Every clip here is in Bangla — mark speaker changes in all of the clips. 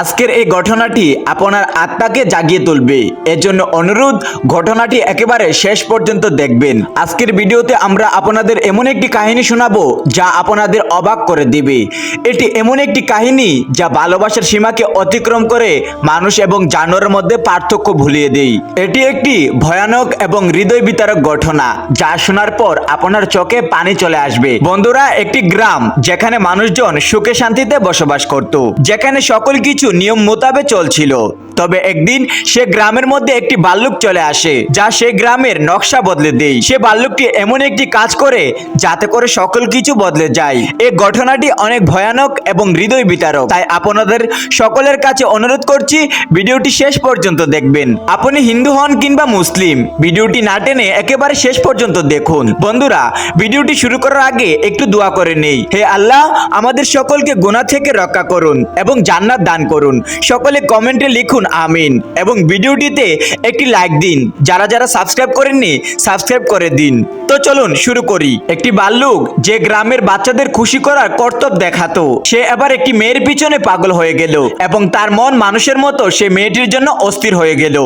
Speaker 1: আজকের এই ঘটনাটি আপনার আত্মাকে জাগিয়ে তুলবে। এজন্য অনুরোধ, ঘটনাটি একেবারে শেষ পর্যন্ত দেখবেন। আজকের ভিডিওতে আমরা আপনাদের এমন একটি কাহিনী শোনাবো, যা আপনাদের অবাক করে দিবে। এটি এমন একটি কাহিনী, যা ভালোবাসার সীমাকে অতিক্রম করে মানুষ এবং জানোয়ারের মধ্যে পার্থক্য ভুলিয়ে দেয়। এটি একটি ভয়ানক এবং হৃদয় বিতারক ঘটনা, যা শোনার পর আপনার চোখে পানি চলে আসবে। বন্ধুরা, একটি গ্রাম, যেখানে মানুষজন সুখে শান্তিতে বসবাস করত। যেখানে সকল কিছু নিয়ম মোতাবেক চলছিল। তবে একদিন সে গ্রামের মধ্যে একটি ভাল্লুক চলে আসে, যা সে গ্রামের নকশা বদলে দেয়। সে ভাল্লুকটি এমন একটি কাজ করে, যাতে করে সকল কিছু বদলে যায়। এই ঘটনাটি অনেক ভয়ানক এবং হৃদয় বিতারক। তাই আপনাদের সকলের কাছে অনুরোধ করছি, ভিডিওটি শেষ পর্যন্ত দেখবেন। আপনি হিন্দু হন কিংবা মুসলিম, ভিডিওটি না টেনে একেবারে শেষ পর্যন্ত দেখুন। বন্ধুরা, ভিডিওটি শুরু করার আগে একটু দোয়া করে নেই। হে আল্লাহ, আমাদের সকলকে গোনা থেকে রক্ষা করুন এবং জান্নাত দান করুন। সকলে কমেন্টে লিখুন আমিন। এবং ভিডিওটিতে একটি লাইক দিন। যারা যারা সাবস্ক্রাইব করেননি, সাবস্ক্রাইব করে দিন। তো চলুন শুরু করি। একটি বাল্লুক যে গ্রামের বাচ্চাদের খুশি করার কর্তব্য দেখাতো। সে এবার একটি মেয়ের পিছনে পাগল হয়ে গেল এবং তার মন মানুষের মতো সে মেয়েটির জন্য অস্থির হয়ে গেল।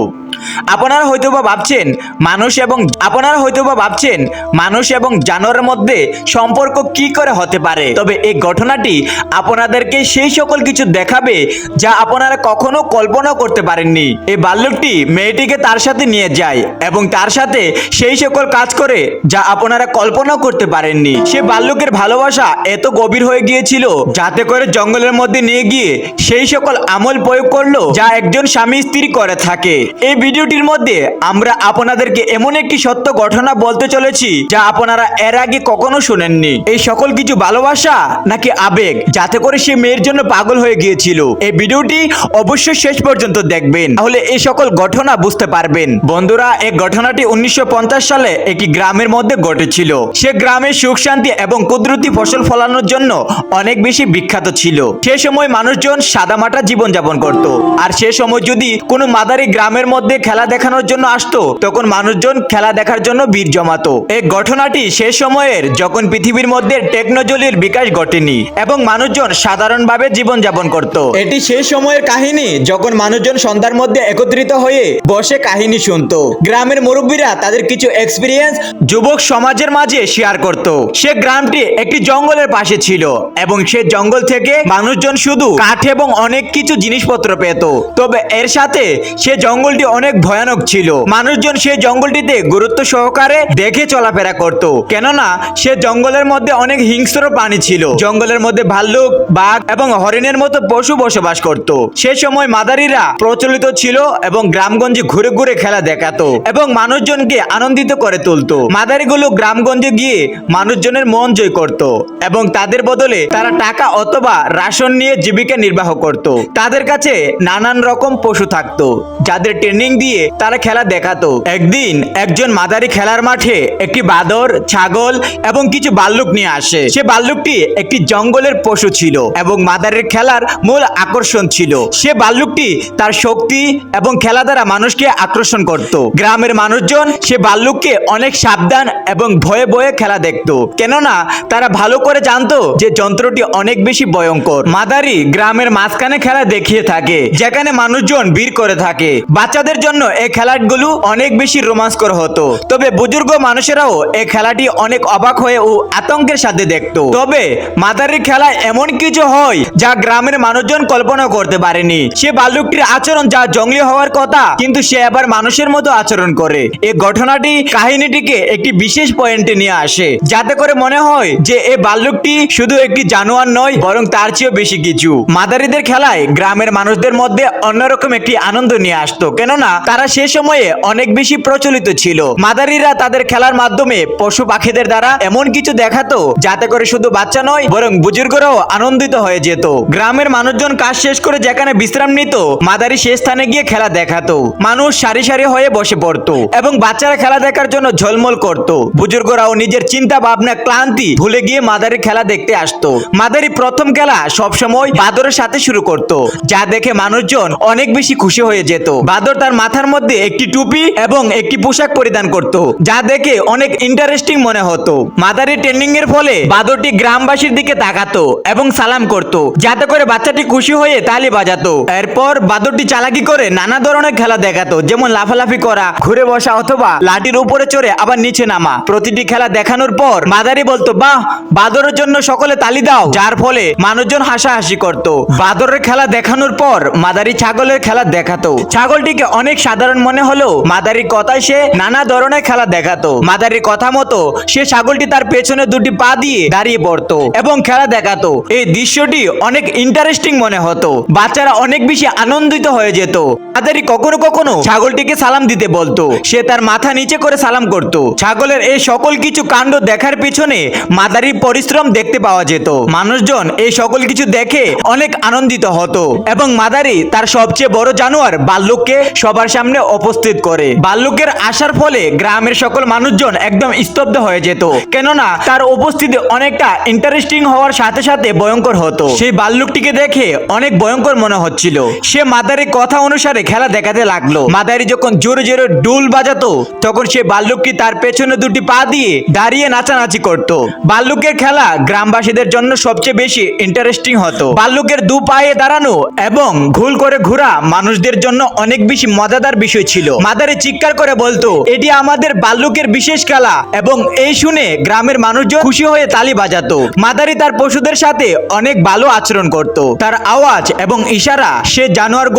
Speaker 1: আপনারা হয়তোবা ভাবছেন, মানুষ এবং আপনারা হয়তোবা ভাবছেন, মানুষ এবং জানোয়ারের মধ্যে সম্পর্ক কি করে হতে পারে? তবে এই ঘটনাটি আপনাদেরকে সেই সকল কিছু দেখাবে যা আপনারা কখনো কল্পনা করতে পারেননি। এই বাল্যকটি মেয়েটিকে তার সাথে নিয়ে যায় এবং তার সাথে সেই সকল কাজ করে যা আপনারা কল্পনা করতে পারেননি। সে বাল্যকের ভালোবাসা এত গভীর হয়ে গিয়েছিল যাতে করে জঙ্গলের মধ্যে নিয়ে গিয়ে সেই সকল আমল প্রয়োগ করল যা একজন স্বামী স্ত্রী করে থাকে। এই ভিডিওটির মধ্যে আমরা আপনাদেরকে এমন একটি সত্য ঘটনা বলতে চলেছি যা আপনারা এর আগে কখনো শুনেননি। এই সকল কিছু ভালোবাসা নাকি আবেগ? যাতে করে সে মেয়ের জন্য পাগল হয়ে গিয়েছিল। এই ভিডিওটি অবশ্যই শেষ পর্যন্ত দেখবেন। তাহলে এই সকল ঘটনা বুঝতে পারবেন। বন্ধুরা, এই ঘটনাটি উনিশশো সালে একটি গ্রামের মধ্যে ঘটেছিল। সে গ্রামে সুখ, শান্তি এবং কুদরতি ফসল ফলানোর জন্য অনেক বেশি বিখ্যাত ছিল। সে সময় মানুষজন সাদামাটা জীবন যাপন করত। আর সে সময় যদি কোনো মাদারি গ্রামের মধ্যে খেলা দেখানোর জন্য আসতো, তখন মানুষজন খেলা দেখার জন্য বীর জমাতো। এই ঘটনাটি সে সময়ের যখন পৃথিবীর মধ্যে টেকনোলজির বিকাশ ঘটেনি এবং মানুষজন সাধারণভাবে জীবন যাপন করত। এটি সেই সময়ের কাহিনী, যখন মানুষজন সন্ধ্যার মধ্যে একত্রিত হয়ে বসে কাহিনী শুনতো। গ্রামের মুরব্বীরা তাদের কিছু এক্সপিরিয়েন্স যুবক সমাজের মাঝে শেয়ার করত। সে গ্রামটি একটি জঙ্গলের পাশে ছিল এবং সে জঙ্গল থেকে মানুষজন শুধু কাঠ এবং অনেক কিছু জিনিসপত্র পেত। তবে এর সাথে সে জঙ্গলটি অনেক ভয়ানক ছিল। মানুষজন সেই জঙ্গলটিতে গুরুত্ব সহকারে দেখে চলাফেরা করত। কেননা সে জঙ্গলের মধ্যে অনেক হিংস্র প্রাণী ছিল। জঙ্গলের মধ্যে ভাল্লুক, বাঘ এবং হরিণের মতো পশু বসবাস করত। সে সময় মাদারিরা প্রচলিত ছিল এবং গ্রামগঞ্জে ঘুরে ঘুরে খেলা দেখাতো এবং মানুষজনকে আনন্দিত করে তুলতো। মাদারিগুলো গ্রামগঞ্জে গিয়ে মানুষজনের মন জয় করত এবং তাদের বদলে তারা টাকা অথবা রাশন নিয়ে জীবিকা নির্বাহ করত। তাদের কাছে নানান রকম পশু থাকতো, যাদের ট্রেনিং দিয়ে তারা খেলা দেখাতো। একদিন একজন মাদারি খেলার মাঠে একটি বাদর, ছাগল এবং কিছু বাল্লুক নিয়ে আসে। সে বাল্লুকটি একটি জঙ্গলের পশু ছিল এবং মাদারের খেলার মূল আকর্ষণ ছিল। সে বাল্লুকটি তার শক্তি এবং খেলা দ্বারা মানুষকে আকর্ষণ করত। গ্রামের মানুষজন সে বাল্লুককে অনেক সাবধান এবং ভয়ে ভয়ে খেলা দেখতো। কেননা তারা ভালো করে জানতো যে যন্ত্রটি অনেক বেশি ভয়ঙ্কর। মাদারি গ্রামের মাঝখানে খেলা দেখিয়ে থাকে, যেখানে মানুষজন ভিড় করে থাকে। বাচ্চাদের জন্য এই খেলাগুলো অনেক বেশি রোমাঞ্চকর হতো। তবে বুজুর্গ মানুষেরাও এই খেলাটি অনেক অবাক হয়ে ও আতঙ্কের সাথে দেখতো। তবে মাদারির খেলা এমন কিছু হয় যা গ্রামের মানুষজন কল্পনা করতে পারেনি। সে বাল্যকটির আচরণ যা জঙ্গলি হওয়ার কথা, কিন্তু সে আবার মানুষের মতো আচরণ করে। এই ঘটনাটি কাহিনীটিকে একটি বিশেষ পয়েন্টে নিয়ে আসে, যাতে করে মনে হয় যে এই বাল্যকটি শুধু একটি জানোয়ার নয়, বরং তার চেয়েও বেশি কিছু। মাদারিদের খেলায় গ্রামের মানুষদের মধ্যে অন্যরকম একটি আনন্দ নিয়ে আসতো, কেননা তারা সে সময়ে অনেক বেশি প্রচলিত ছিল। মাদারিরা তাদের খেলার মাধ্যমে পশু পাখিদের দ্বারা এমন কিছু দেখাতো, যাতে করে শুধু বাচ্চা নয়, বরং বুজুর্গরাও আনন্দিত হয়ে যেত। গ্রামের মানুষজন কাজ শেষ করে যেখানে বিশ্রাম নিত মাদারি সে স্থানে গিয়ে খেলা দেখাতো। মানুষ সারি সারি হয়ে বসে পড়তো এবং বাচ্চারা খেলা দেখার জন্য ঝলমল করত। বুজুর্গরাও নিজের চিন্তা ভাবনা ক্লান্তি ভুলে গিয়ে মাদারি খেলা দেখতে আসতো। মাদারি প্রথম খেলা সবসময় বাদরের সাথে শুরু করত, যা দেখে মানুষজন অনেক বেশি খুশি হয়ে যেত। বাদর তার মাথার মধ্যে একটি টুপি এবং একটি পোশাক পরিধান করত, যা দেখে অনেক ইন্টারেস্টিং মনে হতো। মাদারি ট্রেনিং এর ফলে বাদরটি গ্রামবাসীর দিকে তাকাতো এবং সালাম করত, যাতে করে বাচ্চাটি খুশি হয়ে তালি বাজাতো। এরপর বাদরটি চালাকি করে নানা ধরনের খেলা দেখাতো, যেমন লাফালাফি করা, ঘুরে বসা অথবা লাঠির উপরে চড়ে আবার নিচে নামা। প্রতিটি খেলা দেখানোর পর মাদারি বলতো, বাহ, বাদরের জন্য সকলে তালি দাও। যার ফলে মানুষজন হাসাহাসি করত। বাদরের খেলা দেখানোর পর মাদারি ছাগলের খেলা দেখাতো। ছাগলটিকে অনেক সাধারণ মনে হলেও মাদারির কথায় সে নানা ধরনের খেলা দেখাতো। মাদারির কথা মতো সে ছাগলটি তার পেছনে দুটি পা দিয়ে দাঁড়িয়ে পড়তো এবং খেলা দেখাতো। এই দৃশ্যটি অনেক ইন্টারেস্টিং মনে হতো। বাচ্চারা অনেক বেশি আনন্দিত হয়ে যেত। মাদারি কখনো কখনো ছাগলটিকে সালাম দিতে বলতো। সে তার মাথা নিচে করে সালাম করত। ছাগলের এই সকল কিছু কাণ্ড দেখার পিছনে মাদারির পরিশ্রম দেখতে পাওয়া যেত। মানুষজন এই সকল কিছু দেখে অনেক আনন্দিত হতো এবং মাদারি তার সবচেয়ে বড় জানোয়ার বাল্লুককে সবার সামনে উপস্থিত করে। বাল্লুকের আসার ফলে গ্রামের সকল মানুষজন একদম স্তব্ধ হয়ে যেত। কেননা তার উপস্থিতি অনেকটা ইন্টারেস্টিং হওয়ার সাথে সাথে ভয়ঙ্কর হতো। সেই বাল্লুকটিকে দেখে অনেক ভয়ঙ্কর মনে হচ্ছিল। সে মাদারির কথা অনুসারে খেলা দেখাতে লাগল। মাদারি যখন জোরে জোরে ডুল বাজাতো, তখন সে বাল্লুকটি তার পেছনে দুটি পা দিয়ে দাঁড়িয়ে নাচানাচি করত। বাল্লুকের খেলা গ্রামবাসীদের জন্য সবচেয়ে বেশি ইন্টারেস্টিং হতো। বাল্লুকের দু পায়ে দাঁড়ানো এবং ঘুল করে ঘোরা মানুষদের জন্য অনেক বেশি মজাদার বিষয় ছিল। মাদারি চিৎকার করে বলতো, এটি আমাদের বাল্লুকের বিশেষ খেলা। এবং এই শুনে গ্রামের মানুষজন খুশি হয়ে তালি বাজাতো। মাদারি তার পশুদের সাথে অনেক ভালো আচরণ করত। তার আওয়াজ এবং ইশারা সে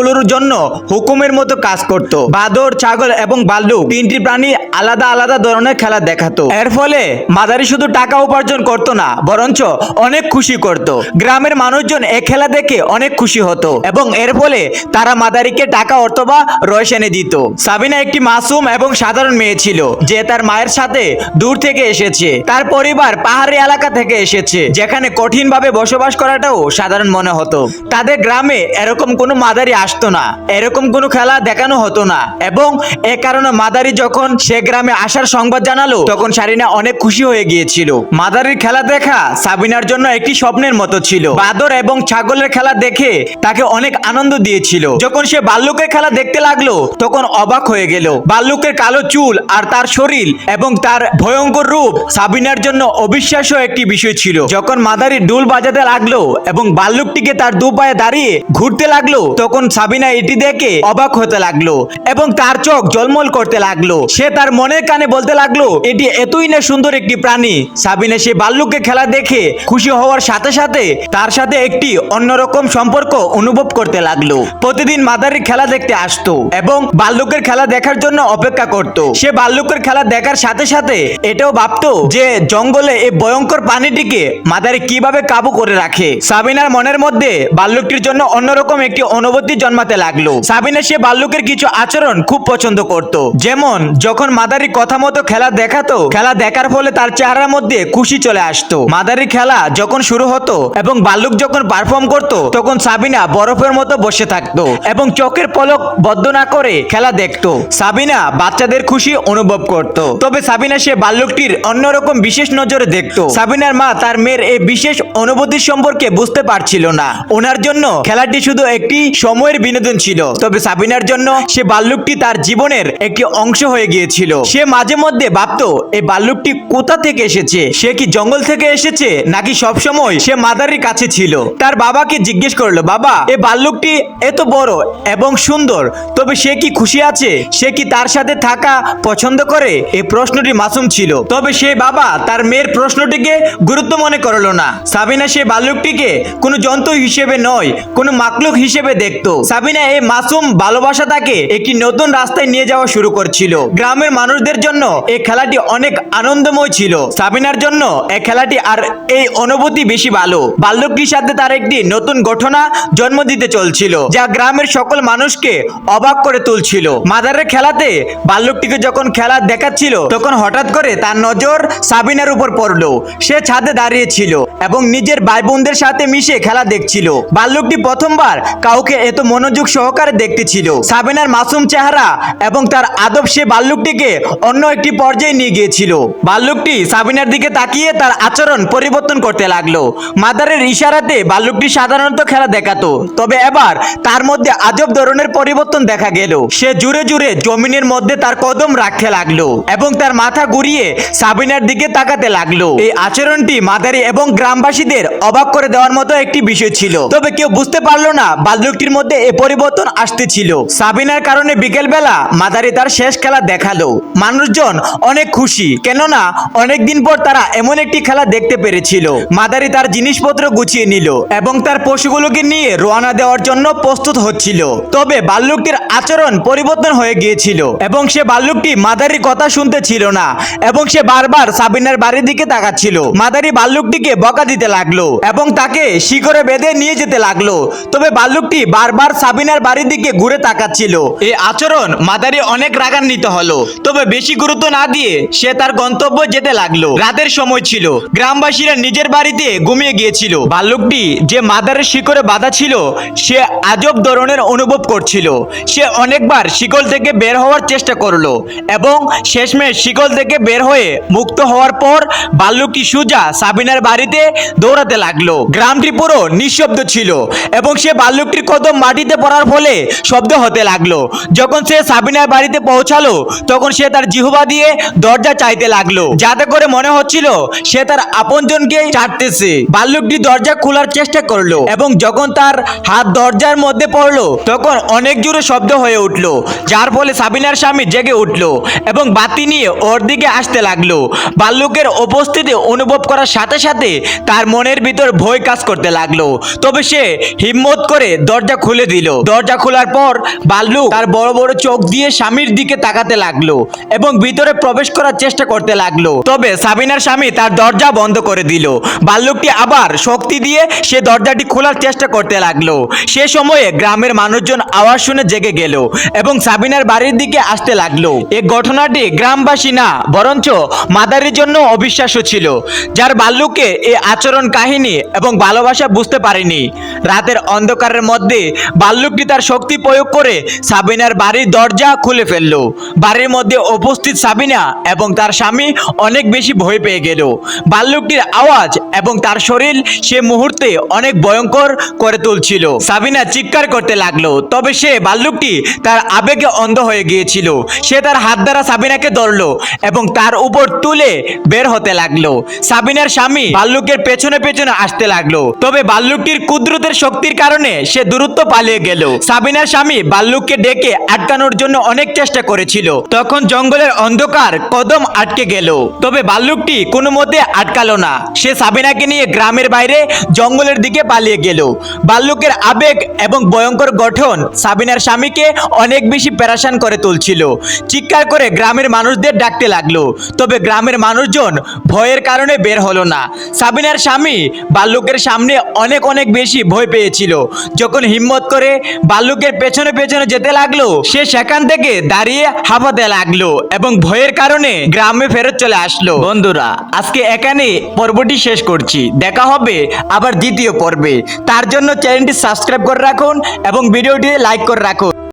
Speaker 1: জানোয়ারগুলোর জন্য হুকুমের মতো কাজ করত। বাদর, ছাগল এবং বাল্লুক তিনটি প্রাণী আলাদা আলাদা ধরনের খেলা দেখাতো। এর ফলে মাদারি শুধু টাকা উপার্জন করত না, বরঞ্চ অনেক খুশি করত। গ্রামের মানুষজন এ খেলা দেখে অনেক খুশি হতো এবং এর ফলে তারা মাদারিকে টাকা অথবা রয়েস এনে দিত। সাবিনা একটি মাসুম এবং সাধারণ মেয়ে ছিল, যে তার মায়ের সাথে দূর থেকে এসেছে। তার পরিবার পাহাড়ি এলাকা থেকে এসেছে, যেখানে কঠিন ভাবে বসবাস করাটাও সাধারণ মনে হতো। তাদের গ্রামে এরকম কোনো মাদারি আসতো না। এরকম কোনো খেলা দেখানো হতো না। এবং এ কারণে মাদারি যখন সে গ্রামে আসার সংবাদ জানালো, তখন সারিনা অনেক খুশি হয়ে গিয়েছিল। মাদারির খেলা দেখা সাবিনার জন্য একটি স্বপ্নের মতো ছিল। বাদর এবং ছাগলের খেলা দেখে তাকে অনেক আনন্দ দিয়েছিল। যখন সে বাল্লুকের খেলা দেখতে লাগল, তখন অবাক হয়ে গেল। বাল্লুকের কালো চুল আর তার শরীর এবং তার ভয়ঙ্কর রূপ সাবিনার জন্য অবিশ্বাস্য একটি বিষয় ছিল। যখন মাদারি ডুল বাজাতে লাগল এবং বাল্লুকটিকে তার দু পায়ে দাঁড়িয়ে ঘুরতে লাগল, তখন সাবিনা এটি দেখে অবাক হতে লাগল এবং তার চোখ জলমল করতে লাগল। সে তার মনের কানে বলতে লাগল, এটি এতই না সুন্দর একটি প্রাণী। সাবিনা সে বাল্লুককে খেলা দেখে খুশি হওয়ার সাথে সাথে তার সাথে একটি অন্যরকম সম্পর্ক অনুভব করতে লাগল। প্রতিদিন মাদারির খেলা দেখতে আসতো এবং বাল্লুকের খেলা দেখার জন্য অপেক্ষা করত। সে বাল্লুকের খেলা দেখার সাথে সাথে এটাও ভাবতো যে জঙ্গলে এই ভয়ঙ্কর প্রাণীটিকে মাদারি কীভাবে কাবু করে রাখে। সাবিনার মনের মধ্যে বাল্লুকটির জন্য অন্যরকম একটি অনুভূতি জন্মাতে লাগল। সাবিনা সে বাল্লুকের কিছু আচরণ খুব পছন্দ করত। যেমন, যখন মাদারি কথা মতো খেলা দেখাতো, খেলা দেখার ফলে তার চেহারার মধ্যে খুশি চলে আসতো। মাদারি খেলা যখন শুরু হতো এবং বাল্লুক যখন পারফর্ম করত, তখন সাবিনা বরফের মতো বসে থাকতো এবং চোখের পলক বদ্ধ না করে খেলা দেখতো। সাবিনা বাচ্চাদের খুশি অনুভব করত। তবে সাবিনা সে বাল্যকটির অন্যরকম বিশেষ নজরে দেখতো। সাবিনার মা তার মেয়ের এই বিশেষ অনুভূতির সম্পর্কে বুঝতে পারছিল না। ওনার জন্য খেলাটি শুধু একটি সময়ের বিনোদন ছিল। তবে সাবিনার জন্য সে বাল্যকটি তার জীবনের একটি অংশ হয়ে গিয়েছিল। সে মাঝে মধ্যে ভাবতো এই বাল্যকটি কোথা থেকে এসেছে? সে কি জঙ্গল থেকে এসেছে? নাকি সব সময় সে মাদারির কাছে ছিল? তার বাবাকে জিজ্ঞেস করল, বাবা এই বাল্যকটি এত বড় এবং সুন্দর, তবে সে কি খুশি আছে? সে কি তার সাথে থাকা পছন্দ করে? এই প্রশ্নটি মাসুম ছিল। তবে সে বাবা তার মেয়ের প্রশ্নটিকে গুরুত্ব মনে করল না। সাবিনা সে বাল্যকটিকে কোনো জন্তু হিসেবে নয়, কোনো মাকলুক হিসেবে দেখতো। সাবিনা এই মাসুম ভালোবাসা তাকে একটি নতুন রাস্তায় নিয়ে যাওয়া শুরু করছিল। গ্রামের মানুষদের জন্য এই খেলাটি অনেক আনন্দময় ছিল। সাবিনার জন্য এই খেলাটি আর এই অনুভূতি বেশি ভালো। বাল্যকটির সাথে তার একটি নতুন ঘটনা জন্ম দিতে চলছিল, যা গ্রামের সকল মানুষকে অবাক করে তুলছিল। মাদারের খেলাতে বাল্যকটিকে যখন খেলা দেখাচ্ছিল, তখন হঠাৎ করে তার নজর সাবিনার উপর পড়ল। সে ছাদে দাঁড়িয়ে ছিল এবং নিজের ভাই বোনদের সাথে মিশে খেলা দেখছিল। বাল্যকটি প্রথমবার কাউকে এত মনোযোগ সহকারে দেখতেছিল। সাবিনার মাসুম চেহারা এবং তার আদব সে বাল্লুকটিকে অন্য একটি পর্যায়ে নিয়ে গিয়েছিল। বাল্লুকটি সাবিনার দিকে তাকিয়ে তার আচরণ পরিবর্তন করতে লাগল। মাদারের ইশারাতে বাল্লুকটি সাধারণত খেলা দেখাতো। তবে এবার তার মধ্যে আজব ধরনের পরিবর্তন দেখা গেল। সে জুড়ে জুড়ে জমিনের মধ্যে তার কদম রাখতে লাগল এবং তার মাথা ঘুরিয়ে সাবিনার দিকে তাকাতে লাগল। এই আচরণটি মাদারি এবং গ্রামবাসীদের অবাক করে দেওয়ার মতো একটি বিষয় ছিল। তবে কেউ বুঝতে পারল না বাল্যকটির মধ্যে এই পরিবর্তন আসতেছিল। সাবিনার কারণে বিকেলবেলা মাদারি তার শেষ খেলা দেখাল। মানুষজন অনেক খুশি, কেননা অনেকদিন পর তারা এমন একটি খেলা দেখতে পেরেছিল। মাদারি তার জিনিসপত্র গুছিয়ে নিল এবং তার পশুগুলোকে নিয়ে রওনা দেওয়ার জন্য প্রস্তুত হচ্ছিল। তবে বাল্যকটির আচরণ পরিবর্তন হয়ে গিয়েছিল এবং সে বাল্যকটি মাদারির কথা শুনতে ছিল না এবং সে বারবার সাবিনার বাড়ির দিকে তাকাচ্ছিল। মাদারি বাল্যকটিকে বকা দিতে লাগল এবং তাকে শিখরে বেঁধে নিয়ে যেতে লাগল। তবে বাল্যকটি বারবার সাবিনার বাড়ির দিকে ঘুরে তাকাচ্ছিল। এই আচরণ মাদারি অনেক রাগান্বিত হলো। তবে বেশি গুরুত্ব না দিয়ে সে তার গন্তব্য যেতে লাগল। রাতের সময় ছিল। গ্রামবাসীরা নিজের বাড়িতে ঘুমিয়ে গিয়েছিল। ভাল্লুকটি যে মাদারের শিকড়ে বাঁধা ছিল, সে আজব ধরনের অনুভব করছিল। সে অনেকবার শিকল থেকে বের হওয়ার চেষ্টা করল এবং শেষমেশ শিকল থেকে বের হয়ে মুক্ত হওয়ার পর ভাল্লুকটি সুজা সাবিনার বাড়িতে দৌড়াতে লাগল। গ্রামটি পুরো নিঃশব্দ ছিল এবং সে ভাল্লুকটির কদম মাটিতে পড়ার ফলে শব্দ হতে লাগল। যখন সে সাবিনার বাড়িতে পৌঁছালো, তখন সে তার জিহবা দিয়ে দরজা চাইতে লাগল। যাতে করে মনে হচ্ছিল সে তার আপনজনকে চাটতেছে ভাল্লুকটি দরজা খোলার চেষ্টা করল এবং যখন তার হাত দরজার মধ্যে পড়ল, তখন অনেক জোরে শব্দ হয়ে উঠল, যার ফলে সাবিনার স্বামী জেগে উঠল এবং বাতি নিয়ে ওর দিকে আসতে লাগল। ভাল্লুকের উপস্থিতি অনুভব করার সাথে সাথে তার মনের ভিতর ভয় কাজ করতে লাগল। তবে সে হিম্মত করে দরজা খুলে দিল। দরজা খোলার পর ভাল্লুক তার বড় বড় চোখ দিয়ে স্বামীর দিকে তাকাতে লাগল এবং ভিতরে প্রবেশ করার চেষ্টা করতে লাগল। তবে সাবিনার স্বামী তার দরজা বন্ধ করে দিল। বাল্লুকটি আবার শক্তি দিয়ে সে দরজাটি খোলার চেষ্টা করতে লাগল। সে সময়ে গ্রামের মানুষজন আওয়াজ শুনে জেগে গেল এবং সাবিনার বাড়ির দিকে আসতে লাগল। এই ঘটনাটি গ্রামবাসী না, বরঞ্চ মাদারির জন্য অবিশ্বাস্য ছিল, যার বাল্লুকে এই আচরণ কাহিনী এবং ভালোবাসা বুঝতে পারেনি। রাতের অন্ধকারের মধ্যে বাল্লুকটি তার শক্তি প্রয়োগ করে সাবিনার বাড়ির দরজা খুলে ফেলল। বাড়ির মধ্যে উপস্থিত সাবিনা এবং তার স্বামী অনেক বেশি ভয় পেয়ে গেল। বাল্লুকটির আওয়াজ এবং তার শরীর সে মুহূর্তে অনেক ভয়ঙ্কর করে তুলছিল। সাবিনা চিৎকার করতে লাগল, তবে সে বাল্লুকটি তার আবেগে অন্ধ হয়ে গিয়েছিল। সে তার হাত দ্বারা সাবিনাকে ধরলো এবং তার উপর তুলে বের হতে লাগল। সাবিনার স্বামী বাল্লুকের পেছনে পেছনে আসতে লাগল, তবে বাল্লুকটির কুদরতের শক্তির কারণে সে দূরত্ব পালিয়ে গেল। সাবিনার স্বামী বাল্লুককে ডেকে আটকানোর জন্য অনেক চেষ্টা করেছিল। তখন জঙ্গলের অন্ধকার কদম আটকে গেল। তবে বাল্লুকটি কোনো মতে আটকালো না। সে সাবিনাকে নিয়ে গ্রামের বাইরে জঙ্গলের দিকে পালিয়ে গেল। বাল্লুকের আবেগ এবং ভয়ঙ্কর গঠন সাবিনার স্বামীকে অনেক বেশি প্যারাশান করে তুলছিল। চিৎকার করে গ্রামের মানুষদের ডাকতে লাগল। তবে গ্রামের মানুষজন ভয়ের কারণে বের হলো না। সাবিনার স্বামী বাল্লুকের সামনে অনেক অনেক বেশি ভয় পেয়েছিল। যখন হিম্মত করে ভাল্লুকের পেছনে পেছনে যেতে লাগল। সে সেখান থেকে দাঁড়িয়ে হাঁপাতে লাগল এবং ভয়ের কারণে গ্রামে ফেরত চলে আসলো। বন্ধুরা, আজকে এখানে পর্বটি শেষ করছি। দেখা হবে আবার দ্বিতীয় পর্বে। তার জন্য চ্যানেলটি সাবস্ক্রাইব করে রাখুন এবং ভিডিওটি লাইক করে রাখুন।